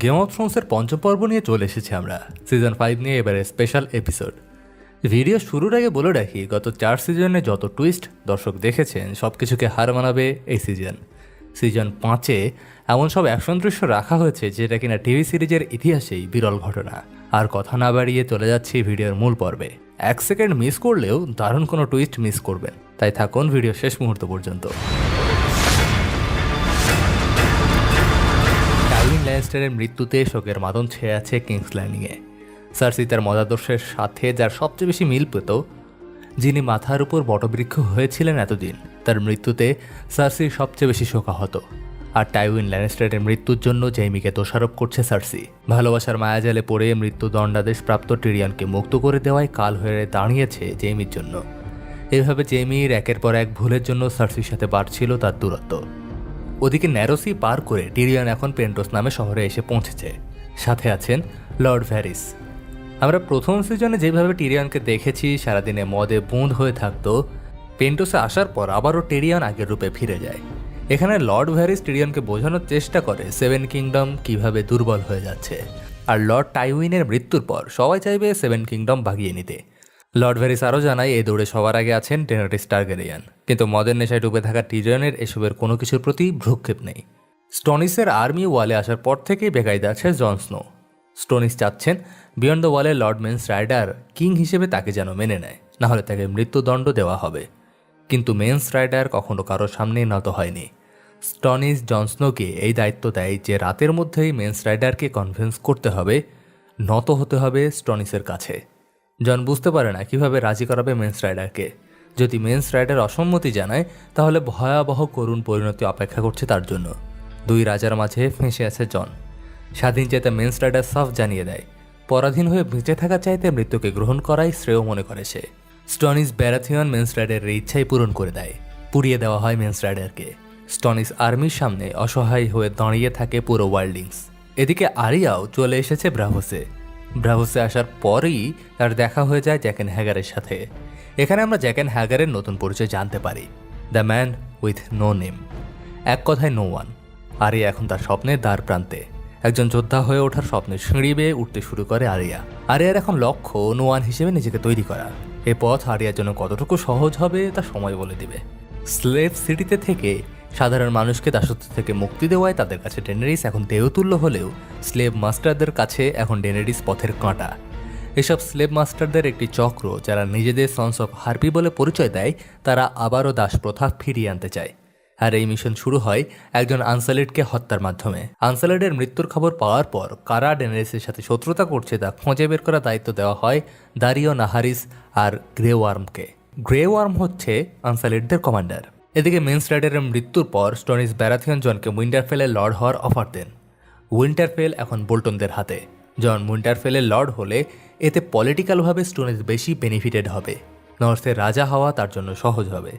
Game of থ্রোনসের পঞ্চম পর্ব নিয়ে চলে এসেছি আমরা। সিজন ফাইভ নিয়ে এবারে স্পেশাল এপিসোড ভিডিও শুরুর আগে বলে রাখি, গত চার সিজনে যত টুইস্ট দর্শক দেখেছেন সব কিছুকে হার মানাবে এই সিজন সিজন পাঁচে এমন সব অ্যাকশন দৃশ্য রাখা হয়েছে যেটা কিনা টিভি সিরিজের ইতিহাসেই বিরল ঘটনা। আর কথা না বাড়িয়ে চলে যাচ্ছি ভিডিওর মূল পর্বে। এক সেকেন্ড মিস করলেও দারুণ কোনো টুইস্ট মিস করবেন। তাই থাকুন ভিডিও শেষ মুহূর্ত পর্যন্ত। ল্যান্সটারের মৃত্যুতে শোকের মাদন ছেয়ে আছে কিংস ল্যান্ডিংয়ে। সার্সি তার মতাদর্শের সাথে যার সবচেয়ে বেশি মিল পেত, যিনি মাথার উপর বটবৃক্ষ হয়েছিলেন এতদিন, তার মৃত্যুতে সার্সির সবচেয়ে বেশি শোকাহত। আর টাইউইন ল্যানেস্টারের মৃত্যুর জন্য জেইমিকে দোষারোপ করছে সার্সি ভালোবাসার মায়াজালে পড়ে মৃত্যু দণ্ডাদেশ প্রাপ্ত টিরিয়ানকে মুক্ত করে দেওয়ায় কাল হয়ে দাঁড়িয়েছে জেইমির জন্য। এভাবে জেইমির একের পর এক ভুলের জন্য সার্সির সাথে বাড়ছিল তার দূরত্ব। ওদিকে ন্যারোসি পার করে টিরিয়ান এখন পেন্টোস নামে শহরে এসে পৌঁছেছে। সাথে আছেন লর্ড ভ্যারিস। আমরা প্রথম সিজনে যেভাবে টিরিয়ানকে দেখেছি, সারাদিনে মদে বুঁদ হয়ে থাকতো পেন্টোসে আসার পর আবারও টিরিয়ান আগের রূপে ফিরে যায়। এখানে লর্ড ভ্যারিস টিরিয়ানকে বোঝানোর চেষ্টা করে সেভেন কিংডম কীভাবে দুর্বল হয়ে যাচ্ছে। আর লর্ড টাইউইনের মৃত্যুর পর সবাই চাইবে সেভেন কিংডম ভাগিয়ে নিতে। লর্ড ভ্যারিস আরও জানায়, এই দৌড়ে সবার আগে আছেন ডেনারিস টার্গেরিয়ান। কিন্তু মদের নেশায় ডুবে থাকা টিরিয়ানের এসবের কোনো কিছুর প্রতি ভ্রুক্ষেপ নেই। স্টনিসের আর্মি ওয়ালে আসার পর থেকেই বেকায়দা আছে জন স্নো। স্টোনিস চাচ্ছেন, বিয়ন্ড দ্য ওয়ালে লর্ড মেন্স রাইডার কিং হিসেবে তাকে যেন মেনে নেয় নাহলে তাকে মৃত্যুদণ্ড দেওয়া হবে। কিন্তু মেন্স রাইডার কখনো কারোর সামনে নত হয়নি। স্টনিস জনস্নোকে এই দায়িত্ব দেয় যে রাতের মধ্যেই মেন্স রাইডারকে কনভিন্স করতে হবে, নত হতে হবে স্টনিসের কাছে। জন বুঝতে পারে না কীভাবে রাজি করাবে মেন্স রাইডারকে। যদি মেন্স রাইডার অসম্মতি জানায়, তাহলে ভয়াবহ করুণ পরিণতি অপেক্ষা করছে তার জন্য। দুই রাজার মাঝে ফেঁসে আছে জন। স্বাধীন চেতা মেন্স রাইডার সাফ জানিয়ে দেয়, পরাধীন হয়ে বেঁচে থাকা চাইতে মৃত্যুকে গ্রহণ করাই শ্রেয় মনে করে সে। স্টনিস ব্যারাথিয়ন মেন্স রাইডারের ইচ্ছাই পূরণ করে দেয়, পুড়িয়ে দেওয়া হয় মেন্স রাইডারকে। স্টনিস আর্মির সামনে অসহায় হয়ে দাঁড়িয়ে থাকে পুরো ওয়ার্ল্ডিংস। এদিকে আরিয়াও চলে এসেছে ব্রাভোসে। ব্রাভোসে আসার পরেই তার দেখা হয়ে যায় জ্যাকেন হ্যাগারের সাথে। এখানে আমরা জ্যাকেন হ্যাগারের নতুন পরিচয় জানতে পারি। The man with no name. এক কথায় নো ওয়ান। আরিয়া এখন তার স্বপ্নের দ্বার প্রান্তে। একজন যোদ্ধা হয়ে ওঠার স্বপ্নে সিঁড়ি বেয়ে উঠতে শুরু করে আরিয়া। আরিয়ার এখন লক্ষ্য নোয়ান হিসেবে নিজেকে তৈরি করা। এ পথ আরিয়ার জন্য কতটুকু সহজ হবে তা সময় বলে দিবে। স্লেভ সিটিতে থেকে সাধারণ মানুষকে দাসত্ব থেকে মুক্তি দেওয়ায় তাদের কাছে ডেনারিস এখন দেহতুল্য হলেও স্লেভ মাস্টারদের কাছে এখন ডেনারিস পথের কাঁটা। এসব স্লেভ মাস্টারদের একটি চক্র যারা নিজেদের সন্স অফ হার্পি বলে পরিচয় দেয়, তারা আবারও দাস প্রথা ফিরিয়ে আনতে চায়। আর এই মিশন শুরু হয় একজন আনসালেটকে হত্যার মাধ্যমে। আনসালেটের মৃত্যুর খবর পাওয়ার পর কারা ডেনারিসের সাথে শত্রুতা করছে তা খুঁজে বের করার দায়িত্ব দেওয়া হয় দারিও নাহারিস আর গ্রে ওয়ার্মকে গ্রে ওয়ার্ম হচ্ছে আনসালেটদের কমান্ডার। এদিকে মেন্স রাইডারের মৃত্যুর পর স্টোনিস ব্যারাথিয়ন জনকে উইন্টারফেলে লর্ড হওয়ার অফার দেন। উইন্টারফেল এখন বোল্টনদের হাতে। জন উইন্টারফেলের লর্ড হলে এতে পলিটিক্যালভাবে স্টোনিস বেশি বেনিফিটেড হবে। নর্থের রাজা হওয়া তার জন্য সহজ হবে।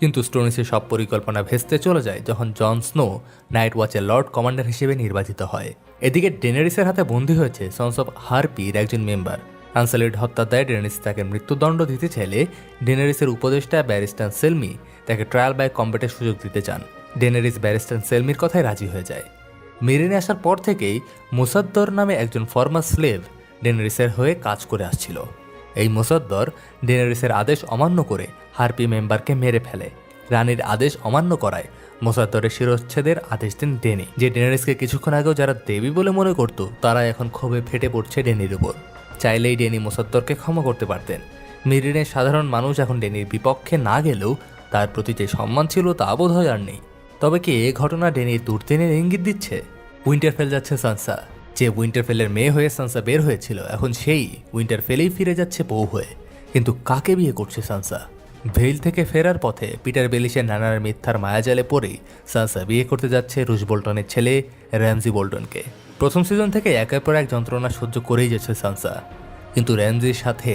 কিন্তু স্টোনিসের সব পরিকল্পনা ভেস্তে চলে যায় যখন জন স্নো নাইট ওয়াচের লর্ড কমান্ডার হিসেবে নির্বাচিত হয়। এদিকে ডেনারিসের হাতে বন্দী হয়েছে সন্স অফ হারপির একজন মেম্বার। আনসালিড হত্যার দায় ডেনারিস তাকে মৃত্যুদণ্ড দিতে চাইলে ডেনারিসের উপদেষ্টা ব্যারিস্টান সেলমি তাকে ট্রায়াল বাই কম্বেটের সুযোগ দিতে চান। ডেনারিস ব্যারিস্টান সেলমির কথায় রাজি হয়ে যায়। মেরিনে আসার পর থেকেই মুসাদ্দর নামে একজন ফর্মার স্লেভ ডেনারিসের হয়ে কাজ করে আসছিল। এই মুসাদ্দর ডেনারিসের আদেশ অমান্য করে হারপি মেম্বারকে মেরে ফেলে। রানীর আদেশ অমান্য করায় মোসাদ্দরের শিরোচ্ছেদের আদেশ দেন ডেনি। যে ডেনারিসকে কিছুক্ষণ আগেও যারা দেবী বলে মনে করত তারা এখন ক্ষোভে ফেটে পড়ছে ডেনির উপর। চাইলেই ডেনি মোসাদ্দরকে ক্ষমা করতে পারতেন। মিরিনের সাধারণ মানুষ এখন ডেনির বিপক্ষে না গেলেও তার প্রতি যে সম্মান ছিল তা বোধ হয় আর নেই। তবে কি এ ঘটনা ডেনির দুর্দিনের ইঙ্গিত দিচ্ছে? উইন্টারফেল যাচ্ছে সানসা। যে উইন্টারফেলের মেয়ে হয়ে সানসা বের হয়েছিল, এখন সেই উইন্টারফেলেই ফিরে যাচ্ছে বউ হয়ে। কিন্তু কাকে বিয়ে করছে সানসা? ভেইল থেকে ফেরার পথে পিটার বেলিসের নানার মিথ্যার মায়াজালে পড়েই সানসা বিয়ে করতে যাচ্ছে রুশ বোল্টনের ছেলে র্যামজি বোল্টনকে। প্রথম সিজন থেকে একের পর এক যন্ত্রণা সহ্য করেই যাচ্ছে সানসা। কিন্তু র্যামজির সাথে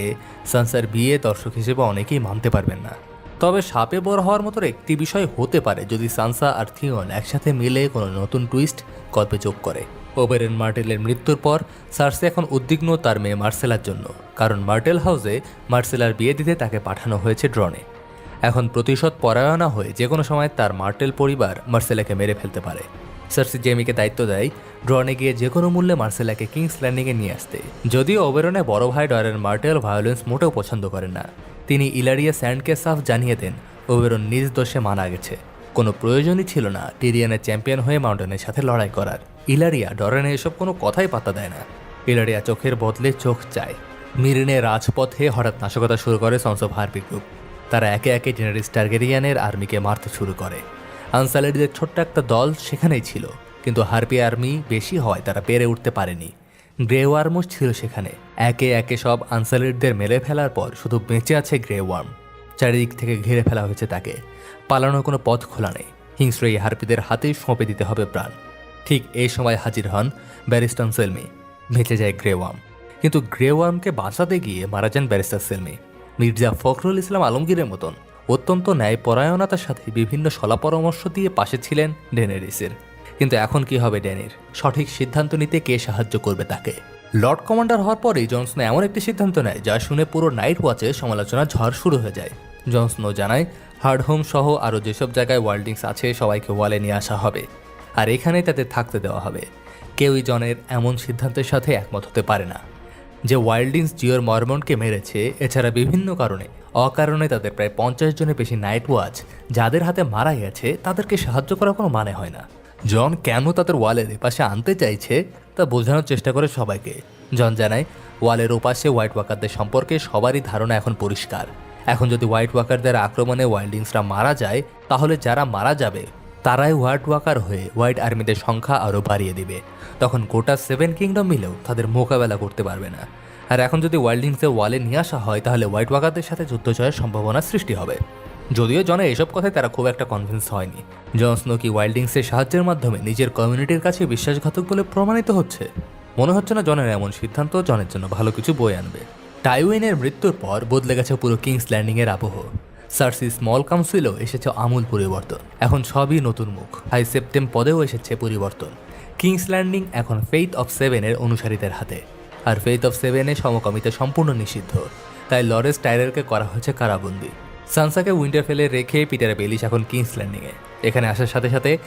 সানসার বিয়ে দর্শক হিসেবে অনেকেই মানতে পারবেন না। তবে সাপে বড় হওয়ার মতো একটি বিষয় হতে পারে যদি সানসা আর থিওন একসাথে মিলে কোনো নতুন টুইস্ট গল্পে যোগ করে। ওবেরেন মার্টেলের মৃত্যুর পর সার্সে এখন উদ্বিগ্ন তার মেয়ে মার্সেলার জন্য, কারণ মার্টেল হাউসে মার্সেলার বিয়ে দিতে তাকে পাঠানো হয়েছে ড্রনে। এখন প্রতিশোধ পরায়ণা হয়ে যে কোনো সময় তার মার্টেল পরিবার মার্সেলাকে মেরে ফেলতে পারে। সার্সি জেমিকে দায়িত্ব দেয় ড্রনে গিয়ে যে কোনো মূল্যে মার্সেলাকে কিংস ল্যান্ডিংয়ে নিয়ে আসতে। যদিও ওবেরনে বড় ভাই ডরেন মার্টেল ভায়োলেন্স মোটেও পছন্দ করেন না। তিনি ইলারিয়া স্যান্ডকে সাফ জানিয়ে দেন ওবেরন নিজ দোষে মানা গেছে। কোনো প্রয়োজনই ছিল না টিরিয়ানের চ্যাম্পিয়ন হয়ে মাউন্টেনের সাথে লড়াই করার। ইলারিয়া ডরেনে এসব কোনো কথাই পাত্তা দেয় না। ইলারিয়া চোখের বদলে চোখ চায়। মিরিনে রাজপথে হঠাৎ নাশকতা শুরু করে সন্স অফ হার্পি গ্রুপ তারা একে একে জেনারিস টার্গেরিয়ানের আর্মিকে মারতে শুরু করে। আনসালেরিদের ছোট্ট একটা দল সেখানেই ছিল। কিন্তু হার্পি আর্মি বেশি হওয়ায় তারা পেরে উঠতে পারেনি। গ্রে ওয়ার্মও ছিল সেখানে। একে একে সব আনসালিডদের মেরে ফেলার পর শুধু বেঁচে আছে গ্রে ওয়ার্ম। চারিদিক থেকে ঘিরে ফেলা হয়েছে তাকে। পালানোর কোনো পথ খোলা নেই। হিংস্র এই হার্পিদের হাতেই সঁপে দিতে হবে প্রাণ। ঠিক এই সময় হাজির হন ব্যারিস্টন সেলমি। বেঁচে যায় গ্রে ওয়ার্ম। কিন্তু গ্রে ওয়ার্মকে বাঁচাতে গিয়ে মারা যান ব্যারিস্টার সেলমি। মির্জা ফখরুল ইসলাম আলমগীরের মতন অত্যন্ত ন্যায়পরায়ণতার সাথে বিভিন্ন সলা পরামর্শ দিয়ে পাশে ছিলেন ডেনেরিসের। কিন্তু এখন কি হবে ড্যানির? সঠিক সিদ্ধান্ত নিতে কে সাহায্য করবে তাকে? লর্ড কমান্ডার হওয়ার পরেই জনসনো এমন একটি সিদ্ধান্ত নেয় যা শুনে পুরো নাইট ওয়াচে সমালোচনা ঝড় শুরু হয়ে যায়। জনসনো জানায়, হার্ডহোম সহ আরও যেসব জায়গায় ওয়ার্ল্ডিংস আছে, সবাইকে ওয়ালে নিয়ে আসা হবে। আর এখানেই তাদের থাকতে দেওয়া হবে। কেউই জনের এমন সিদ্ধান্তের সাথে একমত হতে পারে না। যে ওয়াইল্ডিংস জিওর মরমনকে মেরেছে, এছাড়া বিভিন্ন কারণে। অকারণে তাদের প্রায় পঞ্চাশ জনের বেশি নাইট ওয়াচ, যাদের হাতে মারা গেছে তাদেরকে সাহায্য করার কোনো মানে হয় না। জন কেন তাদের ওয়ালের এপাশে আনতে চাইছে তা বোঝানোর চেষ্টা করে সবাইকে। জন জানায়, ওয়ালের ওপাশে হোয়াইট ওয়াকারদের সম্পর্কে সবারই ধারণা এখন পরিষ্কার। এখন যদি হোয়াইট ওয়াকারদের আক্রমণে ওয়াইল্ডিংসরা মারা যায়, তাহলে যারা মারা যাবে, তারাই হোয়াইট ওয়াকার হয়ে হোয়াইট আর্মিদের সংখ্যা আরও বাড়িয়ে দিবে। তখন গোটা সেভেন কিংডম মিলেও তাদের মোকাবেলা করতে পারবে না। আর এখন যদি ওয়াইল্ডিংসের ওয়ালে নিয়ে আসা হয়, তাহলে হোয়াইট ওয়াকারদের সাথে যুদ্ধ জয়ের সম্ভাবনা সৃষ্টি হবে। যদিও জনে এসব কথায় তারা খুব একটা কনভিন্স হয়নি। জন স্নো কি ওয়াইল্ডিংসের সাহায্যের মাধ্যমে নিজের কমিউনিটির কাছে বিশ্বাসঘাতক বলে প্রমাণিত হচ্ছে? মনে হচ্ছে না জনের এমন সিদ্ধান্ত জনের জন্য ভালো কিছু বই আনবে। টাইউইনের মৃত্যুর পর বদলে গেছে পুরো কিংস ল্যান্ডিংয়ের আবহ। সার্সি স্মল কাউন্সিলও এসেছে আমূল পরিবর্তন। এখন সবই নতুন মুখ। হাই সেপ্টেম পদেও এসেছে পরিবর্তন। কিংস ল্যান্ডিং এখন ফেইথ অফ সেভেনের অনুসারীদের হাতে। আর ফেইথ অফ সেভেনে সমকামিতা সম্পূর্ণ নিষিদ্ধ। তাই লরেন্স টাইলারকে করা হয়েছে কারাবন্দি। সানসাকে উইন্টারফেলে রেখে পিটার বেলিশ এখন কিংস ল্যান্ডিংয়ে। এখানে আসার সাথে সাথে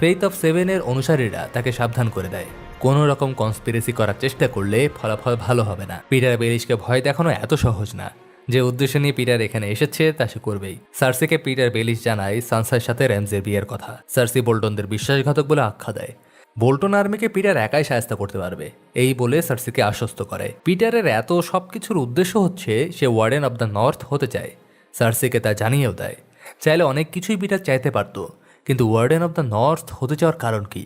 ফেইথ অফ সেভেনের অনুসারীরা তাকে সাবধান করে দেয়। কোনো রকম কনস্পিরেসি করার চেষ্টা করলে ফলাফল ভালো হবে না। পিটার বেলিশকে ভয় দেখানো এত সহজ না। যে উদ্দেশ্য নিয়ে পিটার এখানে এসেছে, তা সে করবেই। সার্সিকে পিটার বেলিশ জানায় সানসার সাথে র্যামজের বিয়ের কথা। সার্সি বোল্টনদের বিশ্বাসঘাতক বলে আখ্যা দেয়। বোল্টন আর্মিকে পিটার একাই সাহায্য করতে পারবে। এই বলে সার্সিকে আশ্বস্ত করে। পিটারের এত সব কিছুর উদ্দেশ্য হচ্ছে সে ওয়ার্ডেন অব দ্য নর্থ হতে চায়। সার্সিকে তা জানিয়েও দেয়। চাইলে অনেক কিছুই পিটার চাইতে পারত, কিন্তু ওয়ার্ডেন অব দ্য নর্থ হতে চাওয়ার কারণ কি?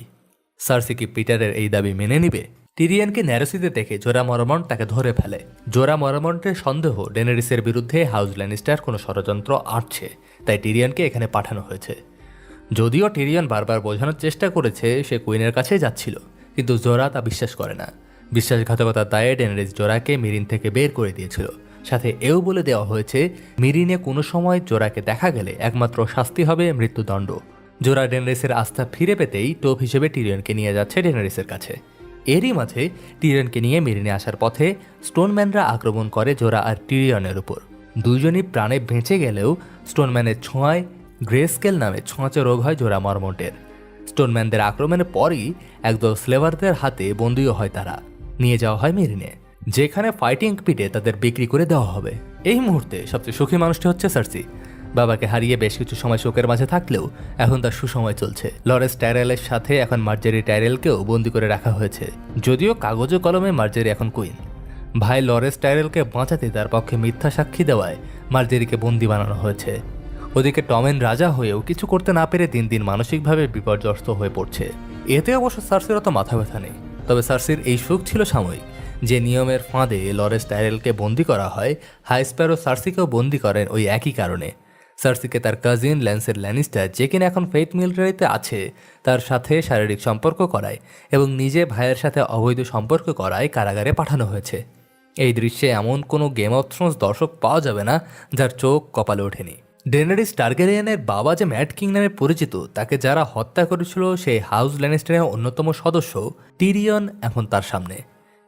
সার্সি কি পিটারের এই দাবি মেনে নিবে? টিরিয়ানকে ন্যারোসিতে দেখে জোরা মরমন্ট তাকে ধরে ফেলে। জোরা মরমন্টের সন্দেহ ডেনারিসের বিরুদ্ধে হাউস ল্যানিস্টার কোনো ষড়যন্ত্র আটছে, তাই টিরিয়ানকে এখানে পাঠানো হয়েছে। যদিও টিরিয়ান বারবার বোঝানোর চেষ্টা করেছে, সে কুইনের কাছেই যাচ্ছিল, কিন্তু জোরা তা বিশ্বাস করে না। বিশ্বাসঘাতকতার দায়ে ডেনারিস জোরাকে মিরিন থেকে বের করে দিয়েছিল। সাথে এও বলে দেওয়া হয়েছে, মিরিনে কোনো সময় জোরাকে দেখা গেলে একমাত্র শাস্তি হবে মৃত্যুদণ্ড। জোরা ডেনারিসের আস্থা ফিরে পেতেই টোপ হিসেবে টিরিয়নকে নিয়ে যাচ্ছে ডেনারিসের কাছে। এরই মাঝে টিরিয়নকে নিয়ে মেরিনে আসার পথে স্টোনম্যানরা আক্রমণ করে জোরা আর টিরিয়নের উপর। দুইজনই প্রাণে বেঁচে গেলেও স্টোনম্যানের ছোঁয়ায় গ্রেস্কেল নামে ছোঁয়াচে রোগ হয় জোরা মর্মন্টের। স্টোনম্যানদের আক্রমণের পরই একদল স্লেভারদের হাতে বন্দীও হয় তারা। নিয়ে যাওয়া হয় মেরিনে। যেখানে ফাইটিং পিটে তাদের বিক্রি করে দেওয়া হবে। এই মুহূর্তে সবচেয়ে সুখী মানুষটি হচ্ছে সার্সি। বাবাকে হারিয়ে বেশ কিছু সময় শোকের মাঝে থাকলেও এখন তার সুসময় চলছে। লরেন্স টাইরেলের সাথে এখন মার্জারি টাইরেলকেও বন্দি করে রাখা হয়েছে। যদিও কাগজ কলমে মার্জারি এখন কুইন। ভাই লরেন্স টাইরেলকে বাঁচাতে তার পক্ষে মিথ্যা সাক্ষী দেওয়ায় মার্জারিকে বন্দি বানানো হয়েছে। ওদিকে টমেন রাজা হয়েও কিছু করতে না পেরে দিন দিন মানসিকভাবে বিপর্যস্ত হয়ে পড়ছে। এতে অবশ্য সার্সির অত মাথা ব্যথা নেই। তবে সার্সির এই সুখ ছিল সাময়িক। যে নিয়মের ফাঁদে লরেন্স টাইরেলকে বন্দি করা হয় হাইস্প্যারো সার্সিকেও বন্দি করেন ওই একই কারণে। সার্সিকে তার কাজিন ল্যান্সের ল্যানিস্টার, যে কিনা এখন ফেইথ মিলিটারিতে আছে, তার সাথে শারীরিক সম্পর্ক করায় এবং নিজে ভাইয়ের সাথে অবৈধ সম্পর্ক করায় কারাগারে পাঠানো হয়েছে। এই দৃশ্যে এমন কোনো গেম অফ থ্রোনস দর্শক পাওয়া যাবে না, যার চোখ কপালে ওঠেনি। ডেনারিস টার্গেরিয়ানের বাবা যে ম্যাট কিং নামে পরিচিত, তাকে যারা হত্যা করেছিল সেই হাউস ল্যানিস্টারের অন্যতম সদস্য, টিরিয়ন এখন তার সামনে।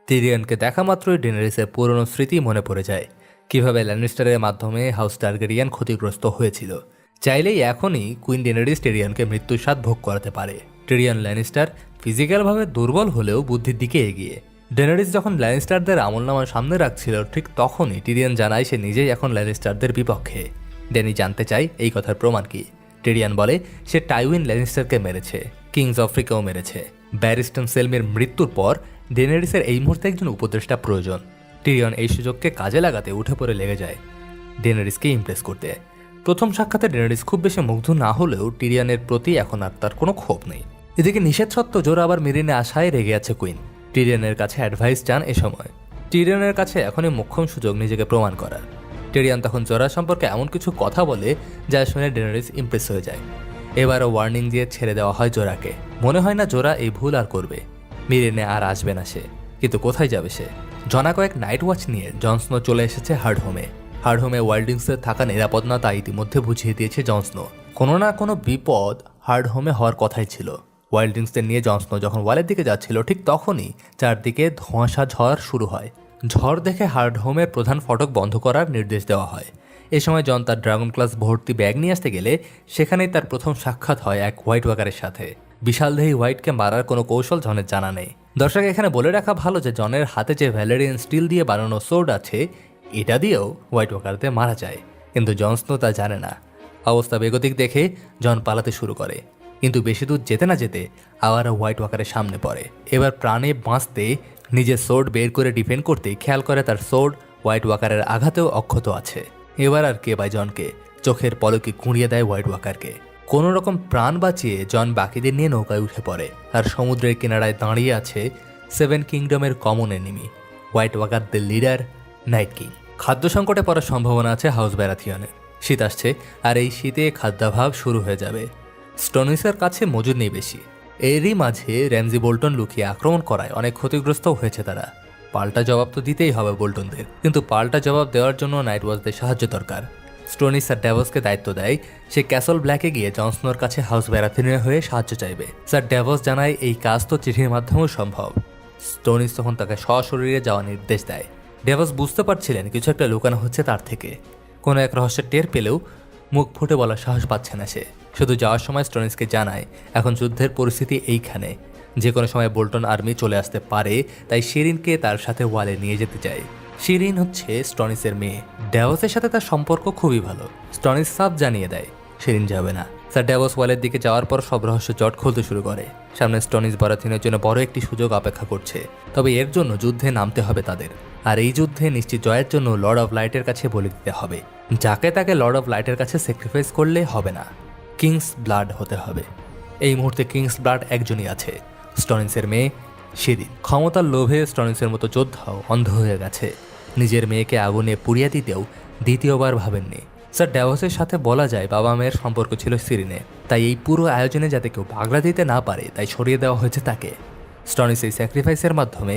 টিরিয়নকে দেখা মাত্রই ডেনারিসের পুরনো স্মৃতি মনে পড়ে যায়। কীভাবে ল্যানিস্টারের মাধ্যমে হাউস টার্গেরিয়ান ক্ষতিগ্রস্ত হয়েছিল। চাইলেই এখনই কুইন ডেনারিস টেরিয়ানকে মৃত্যুর স্বাদ ভোগ করাতে পারে। টেরিয়ান ল্যানিস্টার ফিজিক্যালভাবে দুর্বল হলেও বুদ্ধির দিকে এগিয়ে। ডেনারিস যখন ল্যানিস্টারদের আমলনামার সামনে রাখছিল, ঠিক তখনই টিরিয়ান জানায় সে নিজেই এখন ল্যানিস্টারদের বিপক্ষে। ড্যানি জানতে চায় এই কথার প্রমাণ কি। টেরিয়ান বলে, সে টাইউইন ল্যানিস্টারকে মেরেছে, কিংস অফ্রিকাও মেরেছে। ব্যারিস্টন সেলমের মৃত্যুর পর ডেনারিসের এই মুহূর্তে একজন উপদেষ্টা প্রয়োজন। টিরিয়ন এই সুযোগকে কাজে লাগাতে উঠে পড়ে লেগে যায় ডেনারিসকে ইমপ্রেস করতে। প্রথম সাক্ষাতে ডেনারিস খুব বেশি মুগ্ধ না হলেও টিরিয়ানের প্রতি এখন আর তার কোনো ক্ষোভ নেই। এদিকে নিষেধ সত্ত্বেও জোর আবার মেরিনে আশায় রেগে আছে কুইন। টিরিয়ানের কাছে অ্যাডভাইস চান এ সময়। টিরিয়ানের কাছে এখনই মোক্ষম সুযোগ নিজেকে প্রমাণ করার। টিরিয়ান তখন জোরা সম্পর্কে এমন কিছু কথা বলে যা শুনে ডেনারিস ইমপ্রেস হয়ে যায়। এবারও ওয়ার্নিং দিয়ে ছেড়ে দেওয়া হয় জোরাকে মনে হয় না জোরা এই ভুল আর করবে। মিরেনে আর আসবে না সে। কিন্তু কোথায় যাবে সে? জনা কয়েক নাইট ওয়াচ নিয়ে জনস্নো চলে এসেছে হার্ড হোমে হার্ড হোমে ওয়ার্ল্ডিংসের থাকা নিরাপদ না তা ইতিমধ্যে বুঝিয়ে দিয়েছে জনস্নো কোনো না কোনো বিপদ হার্ড হোমে হওয়ার কথাই ছিল। ওয়াইল্ডিংসদের নিয়ে জনস্নো যখন ওয়ালের দিকে যাচ্ছিল, ঠিক তখনই চারদিকে ধোঁয়াশা ঝড় শুরু হয়। ঝড় দেখে হার্ড হোমের প্রধান ফটক বন্ধ করার নির্দেশ দেওয়া হয়। এ সময় জন তার ড্রাগন ক্লাস ভর্তি ব্যাগ নিয়ে আসতে গেলে সেখানেই তার প্রথম সাক্ষাৎ হয় এক হোয়াইট ওয়াকারের সাথে। বিশালদেহী হোয়াইটকে মারার কোনো কৌশল জনের জানা নেই। দর্শক, এখানে বলে রাখা ভালো যে, জনের হাতে যে ভ্যালেরিয়ান স্টিল দিয়ে বানানো সোর্ড আছে, এটা দিয়েও হোয়াইট ওয়াকারদের মারা যায়। কিন্তু জনস্নো তা জানে না। অবস্থা বেগতিক দেখে জন পালাতে শুরু করে। কিন্তু বেশি দূর যেতে না যেতে আবারও হোয়াইট ওয়াকারের সামনে পড়ে। এবার প্রাণে বাঁচতে নিজের সোর্ড বের করে ডিফেন্ড করতে খেয়াল করে তার সোর্ড হোয়াইট ওয়াকারের আঘাতেও অক্ষত আছে। এবার আর কে বাই জনকে চোখের পলকে কুঁড়িয়ে দেয় হোয়াইট ওয়াকারকে। কোনো রকম প্রাণ বাঁচিয়ে জন বাকিদের নিয়ে নৌকায় উঠে পড়ে। আর সমুদ্রের কিনারায় দাঁড়িয়ে আছে সেভেন কিংডমের কমন এনিমি হোয়াইট ওয়াকারদের লিডার নাইট কিং খাদ্য সংকটে পড়ার সম্ভাবনা আছে হাউস ব্যারাথিয়নের শীত আসছে, আর এই শীতে খাদ্যাভাব শুরু হয়ে যাবে। স্টোনিসের কাছে মজুদ নেই বেশি। এরই মাঝে র্যামজি বোল্টন লুকিয়ে আক্রমণ করায় অনেক ক্ষতিগ্রস্ত হয়েছে তারা। পাল্টা জবাব তো দিতেই হবে বোল্টনদের কিন্তু পাল্টা জবাব দেওয়ার জন্য নাইট ওয়াচদের সাহায্য দরকার। স্টোনিস স্যার ড্যাভসকে দায়িত্ব দেয়। সে ক্যাসল ব্ল্যাকে গিয়ে জনসনোর কাছে হাউস ব্যারাথিনিয়া হয়ে সাহায্য চাইবে। স্যার ড্যাভস জানায় এই কাজ তো চিঠির মাধ্যমেও সম্ভব। স্টোনিস তখন তাকে সশরীরে যাওয়ার নির্দেশ দেয়। ডেভাস বুঝতে পারছিলেন কিছু একটা লুকানো হচ্ছে তার থেকে। কোনো এক রহস্যের টের পেলেও মুখ ফুটে বলার সাহস পাচ্ছে না সে। শুধু যাওয়ার সময় স্টোনিসকে জানায়, এখন যুদ্ধের পরিস্থিতি এইখানে। যে কোনো সময় বোল্টন আর্মি চলে আসতে পারে, তাই শিরিনকে তার সাথে ওয়ালে নিয়ে যেতে চায় শিরিন হচ্ছে স্টনিসের মেয়ে। ড্যাভসের সাথে তার সম্পর্ক খুবই ভালো। স্টনিস সাফ জানিয়ে দেয়, শিরিন যাবে না। স্যার, ড্যাভস ওয়ালের দিকে যাওয়ার পর সব রহস্য জট খুলতে শুরু করে। সামনে স্টনিস বারাথিনের জন্য বড় একটি সুযোগ অপেক্ষা করছে। তবে এর জন্য যুদ্ধে নামতে হবে তাদের। আর এই যুদ্ধে নিশ্চিত জয়ের জন্য লর্ড অফ লাইটের কাছে বলে দিতে হবে, যাকে তাকে লর্ড অফ লাইটের কাছে স্যাক্রিফাইস করলে হবে না। কিংস ব্লাড হতে হবে। এই মুহূর্তে কিংস ব্লাড একজনই আছে, স্টনিসের মেয়ে সেদিন ক্ষমতার লোভে স্টনিসের মতো যোদ্ধাও অন্ধ হয়ে গেছে। নিজের মেয়েকে আগুনে পুড়িয়ে দিতেও দ্বিতীয়বার ভাবেননি। স্যার ড্যাভসের সাথে বলা যায় বাবা মেয়ের সম্পর্ক ছিল সিরিনে, তাই এই পুরো আয়োজনে যাতে কেউ পাগলা দিতে না পারে, তাই সরিয়ে দেওয়া হয়েছে তাকে। স্টনিস এই স্যাক্রিফাইসের মাধ্যমে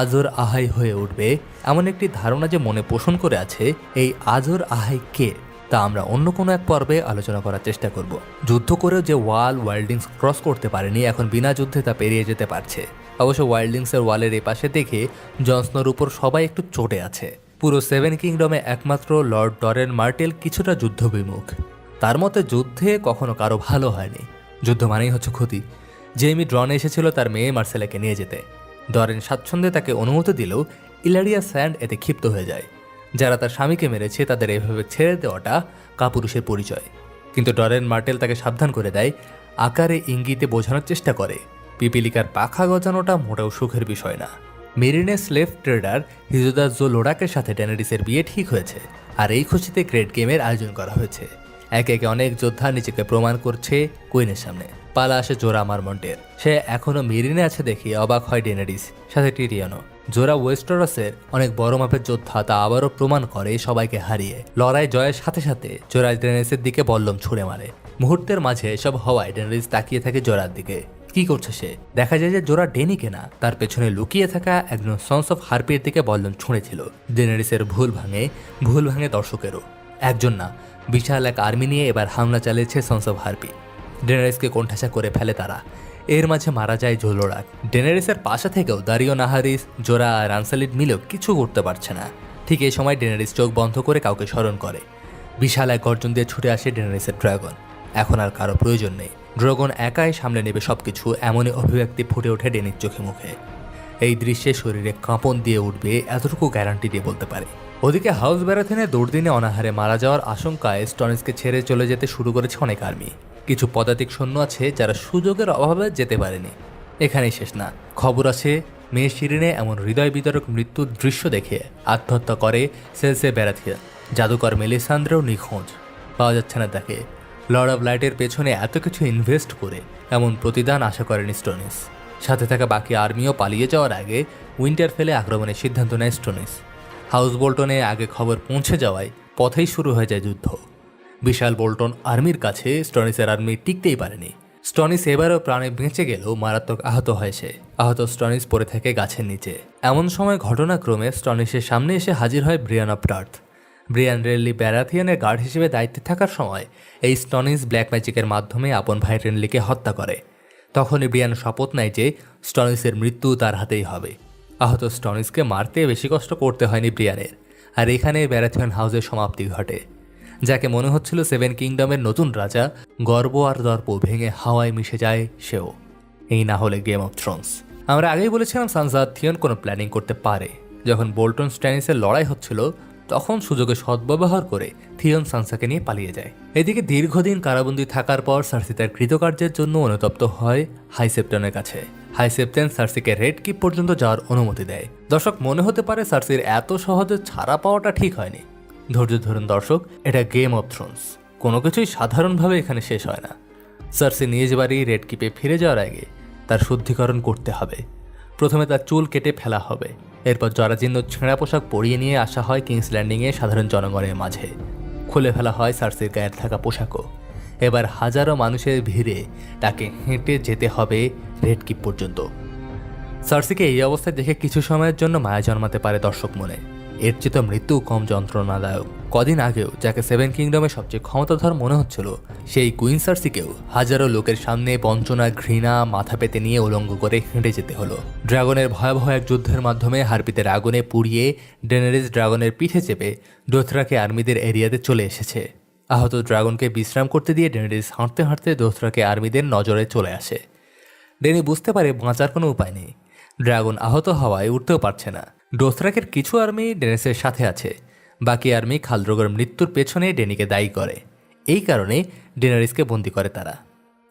আজর আহাই হয়ে উঠবে, এমন একটি ধারণা যে মনে পোষণ করে আছে, এই আজর আহাই কে, তা আমরা অন্য কোনো এক পর্বে আলোচনা করার চেষ্টা করব। যুদ্ধ করেও যে ওয়াল ওয়াইল্ডিংস ক্রস করতে পারেনি, এখন বিনা যুদ্ধে তা পেরিয়ে যেতে পারছে। অবশ্য ওয়াইল্ডিংসের ওয়ালের এই পাশে দেখে জনসনোর উপর সবাই একটু চটে আছে। পুরো সেভেন কিংডমে একমাত্র লর্ড ডরেন মার্টেল কিছুটা যুদ্ধ বিমুখ তার মতে যুদ্ধে কখনো কারও ভালো হয়নি। যুদ্ধ মানেই হচ্ছে ক্ষতি। জেমি ড্রনে এসেছিল তার মেয়ে মার্সেলাকে নিয়ে যেতে। ডরেন স্বাচ্ছন্দ্যে তাকে অনুমতি দিলেও ইলারিয়া স্যান্ড এতে ক্ষিপ্ত হয়ে যায়। যারা তার স্বামীকে মেরেছে, তাদের এভাবে ছেড়ে দেওয়াটা কাপুরুষের পরিচয়। কিন্তু ডরেন মার্টেল তাকে সাবধান করে দেয়, আকারে ইঙ্গিতে বোঝানোর চেষ্টা করে। পিপিলিকার পাখা গজানোটা মোটেও সুখের বিষয় না। মেরিনে স্লেভ ট্রেডার হিজুদা জো লোডাকের সাথে ডেনারিসের বিয়ে ঠিক হয়েছে, আর এই খুশিতে গ্রেট গেমের আয়োজন করা হয়েছে। একে একে অনেক যোদ্ধা নিজেকে প্রমাণ করছে কুইনের সামনে। পালা আসে জোরা মারমন্টের। সে এখনও মেরিনে আছে দেখে অবাক হয় ডেনারিস সাথে টিরিয়ানো জোরা ওয়েস্টারসের অনেক বড় মাপের যোদ্ধা তা আবারও প্রমাণ করে সবাইকে হারিয়ে। লড়াই জয়ের সাথে সাথে জোরা ডেনারিসের দিকে বল্লম ছুড়ে মারে। মুহূর্তের মাঝে এসব হওয়ায় ডেনারিস তাকিয়ে থাকে জোরার দিকে। কি করছে সে? দেখা যায় যে জোড়া ডেনি কেনা। তার পেছনে লুকিয়ে থাকা একজন সন্স অফ হার্পির দিকে বল্লম ছুঁড়েছিল। ডেনারিসের ভুল ভাঙে ভুল ভাঙে দর্শকেরও। একজন না, বিশাল এক আর্মি নিয়ে এবার হামলা চালিয়েছে সন্স অফ হার্পি। ডেনারিসকে কোণঠাসা করে ফেলে তারা। এর মাঝে মারা যায় জোলোরাক ডেনারিসের পাশে থেকেও দারিও নাহারিস জোরা আর আনসালিড মিলেও কিছু করতে পারছে না। ঠিক এই সময় ডেনারিস চোখ বন্ধ করে কাউকে স্মরণ করে। বিশাল এক গর্জন দিয়ে ছুটে আসে ডেনারিসের ড্রাগন। এখন আর কারও প্রয়োজন নেই। ড্রাগন একাই সামলে নেবে সবকিছু, এমনই অভিব্যক্তি ফুটে ওঠে ডেনির চোখে মুখে। এই দৃশ্যে শরীরে কাঁপন দিয়ে উঠবে এতটুকু গ্যারান্টি দিয়ে বলতে পারে। ওদিকে হাউস ব্যারাথনে দুর্দিনে অনাহারে মারা যাওয়ার আশঙ্কায় স্টনিসকে ছেড়ে চলে যেতে শুরু করেছে অনেক আর্মি। কিছু পদাতিক সৈন্য আছে যারা সুযোগের অভাবে যেতে পারেনি। এখানেই শেষ না। খবর আছে, মেয়ে শিরিনে এমন হৃদয় বিতরক মৃত্যুর দৃশ্য দেখে আত্মহত্যা করে সেলসে ব্যারাথিয়া। জাদুকর মেলিসান্দ্রেও নিখোঁজ। পাওয়া যাচ্ছে না তাকে। লর্ড অফ লাইটের পেছনে এত কিছু ইনভেস্ট করে, এমন প্রতিদান আশা করেন স্টোনিস সাথে থাকা বাকি আর্মিও পালিয়ে যাওয়ার আগে উইন্টার ফেলে আক্রমণের সিদ্ধান্ত নেয় স্টোনিস হাউস বোল্টনে আগে খবর পৌঁছে যাওয়ায় পথেই শুরু হয়ে যায় যুদ্ধ। বিশাল বোল্টন আর্মির কাছে স্টনিসের আর্মি টিকতেই পারেনি। স্টনিস এবারও প্রাণে বেঁচে গেলেও মারাত্মক আহত হয়েছে আহত স্টনিস পড়ে থাকে গাছের নিচে। এমন সময় ঘটনাক্রমে স্টনিসের সামনে এসে হাজির হয় Brienne of Tarth Brienne Renly ব্যারাথিয়ানের guard হিসেবে দায়িত্বে থাকার সময় এই স্টনিস ব্ল্যাক ম্যাজিকের মাধ্যমে আপন ভাই রেনলিকে হত্যা করে। তখনই ব্রিয়ান শপথ নেয় যে স্টনিসের মৃত্যু তার হাতেই হবে। আহত স্টনিসকে মারতে বেশি কষ্ট করতে হয়নি ব্রিয়ানের, আর এখানে ব্যারাথিয়ান হাউসের সমাপ্তি ঘটে। যাকে মনে হচ্ছিল সেভেন কিংডমের নতুন রাজা, গর্ব আর দর্প ভেঙে হাওয়ায় মিশে যায় সেও। এই না হলে গেম অফ থ্রোনস আমরা আগেই বলেছিলাম সানসা থিয়ন কোনো প্ল্যানিং করতে পারে। যখন বোল্টন স্ট্যানিসের লড়াই হচ্ছিল তখন সুযোগে সদ্ব্যবহার করে থিয়ন সানসাকে নিয়ে পালিয়ে যায়। এদিকে দীর্ঘদিন কারাবন্দী থাকার পর সার্সি তার কৃতকার্যের জন্য অনুতপ্ত হয় হাইসেপ্টনের কাছে। হাইসেপ্টেন সার্সিকে রেড কিপ পর্যন্ত যাওয়ার অনুমতি দেয়। দর্শক, মনে হতে পারে সার্সির এত সহজে ছাড়া পাওয়াটা ঠিক হয়নি। ধৈর্য ধরুন দর্শক, এটা গেম অফ থ্রোনস কোনো কিছুই সাধারণভাবে এখানে শেষ হয় না। সার্সি নিজ বাড়ি রেড কিপে ফিরে যাওয়ার আগে তার শুদ্ধিকরণ করতে হবে। প্রথমে তার চুল কেটে ফেলা হবে। এরপর জরাজীর্ণ ছেঁড়া পোশাক পরিয়ে নিয়ে আসা হয় কিংস ল্যান্ডিংয়ে সাধারণ জনগণের মাঝে। খুলে ফেলা হয় সার্সির গায়ের থাকা পোশাকও। এবার হাজারো মানুষের ভিড়ে তাকে হেঁটে যেতে হবে রেড কিপ পর্যন্ত। সার্সিকে এই অবস্থায় দেখে কিছু সময়ের জন্য মায়া জন্মাতে পারে দর্শক মনে। এর চেয়ে তো মৃত্যু কম যন্ত্রণাদায়ক। কদিন আগেও যাকে সেভেন কিংডমের সবচেয়ে ক্ষমতাধর মনে হচ্ছিল, সেই কুইন সার্সিকেও হাজারো লোকের সামনে বঞ্চনা ঘৃণা মাথা পেতে নিয়ে উলঙ্গ করে হেঁটে যেতে হলো। ড্রাগনের ভয়াবহ এক যুদ্ধের মাধ্যমে হারপিতের আগুনে পুড়িয়ে ডেনারিস ড্রাগনের পিঠে চেপে দোথরাকে আর্মিদের এরিয়াতে চলে এসেছে। আহত ড্রাগনকে বিশ্রাম করতে দিয়ে ডেনারিস হাঁটতে হাঁটতে দোথরাকে আর্মিদের নজরে চলে আসে। ডেনি বুঝতে পারে বাঁচার কোনো উপায় নেই। ড্রাগন আহত হওয়ায় উঠতেও পারছে না। ডোথরাকের কিছু আর্মি ডেনেসের সাথে আছে। বাকি আর্মি খালদ্রোগের মৃত্যুর পেছনে ডেনিকে দায়ী করে। এই কারণে ডেনারিসকে বন্দি করে তারা।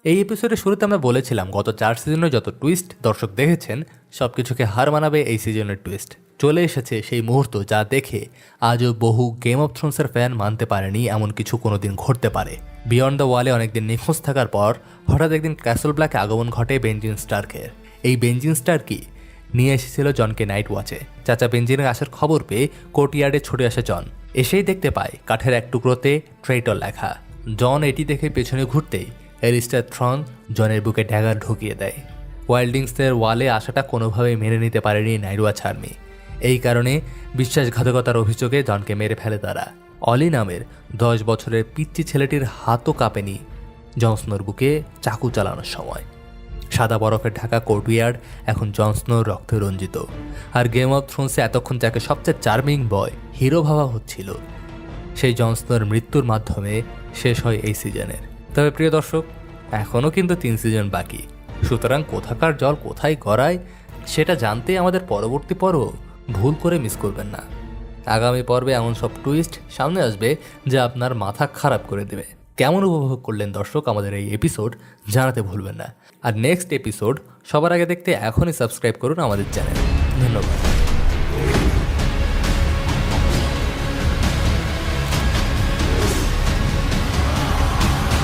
এই এপিসোডের শুরুতে আমরা বলেছিলাম, গত চার সিজনে যত টুইস্ট দর্শক দেখেছেন সব কিছুকে হার মানাবে এই সিজনের টুইস্ট চলে এসেছে সেই মুহূর্ত যা দেখে আজও বহু গেম অফ থ্রোনসের ফ্যান মানতে পারেনি এমন কিছু কোনো দিন ঘটতে পারে। বিয়ন্ড দ্য ওয়ালে অনেকদিন নিখোঁজ থাকার পর হঠাৎ একদিন ক্যাসল ব্ল্যাকে আগমন ঘটে বেঞ্জিন স্টার্কের এই বেঞ্জিন স্টার্কি নিয়ে এসেছিল জনকে নাইট ওয়াচে। চাচা বেঞ্জিনের আসার খবর পেয়ে কোর্টইয়ার্ডে ছুটে আসে জন। এসেই দেখতে পায়, কাঠের এক টুকরোতে ট্রেটর লেখা। জন এটি দেখে পেছনে ঘুরতেই এলিস্টার থ্রন জনের বুকে ড্যাগার ঢুকিয়ে দেয়। ওয়াইল্ডিংসের ওয়ালে আসাটা কোনোভাবেই মেনে নিতে পারেনি নাইরুয়াচ আর্মি। এই কারণে বিশ্বাসঘাতকতার অভিযোগে জনকে মেরে ফেলে তারা। অলি নামের দশ বছরের পিচ্চি ছেলেটির হাতও কাঁপেনি জনসনোর বুকে চাকু চালানোর সময়। সাদা বরফে ঢাকা কোর্টইয়ার্ড, এখন জনসনোর রক্তে রঞ্জিত। আর গেম অফ থ্রোনসে এতক্ষণ যাকে সবচেয়ে চার্মিং বয় হিরো ভাবা হচ্ছিল, সেই জনসনোর মৃত্যুর মাধ্যমে শেষ হয় এই সিজনের তবে প্রিয় দর্শক এখনও কিন্তু তিন সিজন বাকি। সুতরাং কোথাকার জল কোথায় গড়ায়, সেটা জানতে আমাদের পরবর্তী পর্ব ভুল করে মিস করবেন না। আগামী পর্বে এমন সব টুইস্ট সামনে আসবে যা আপনার মাথা খারাপ করে দেবে। কেমন উপভোগ করলেন দর্শক আমাদের এই এপিসোড জানাতে ভুলবেন না। আর নেক্সট এপিসোড সবার আগে দেখতে এখনই সাবস্ক্রাইব করুন আমাদের চ্যানেল ধন্যবাদ।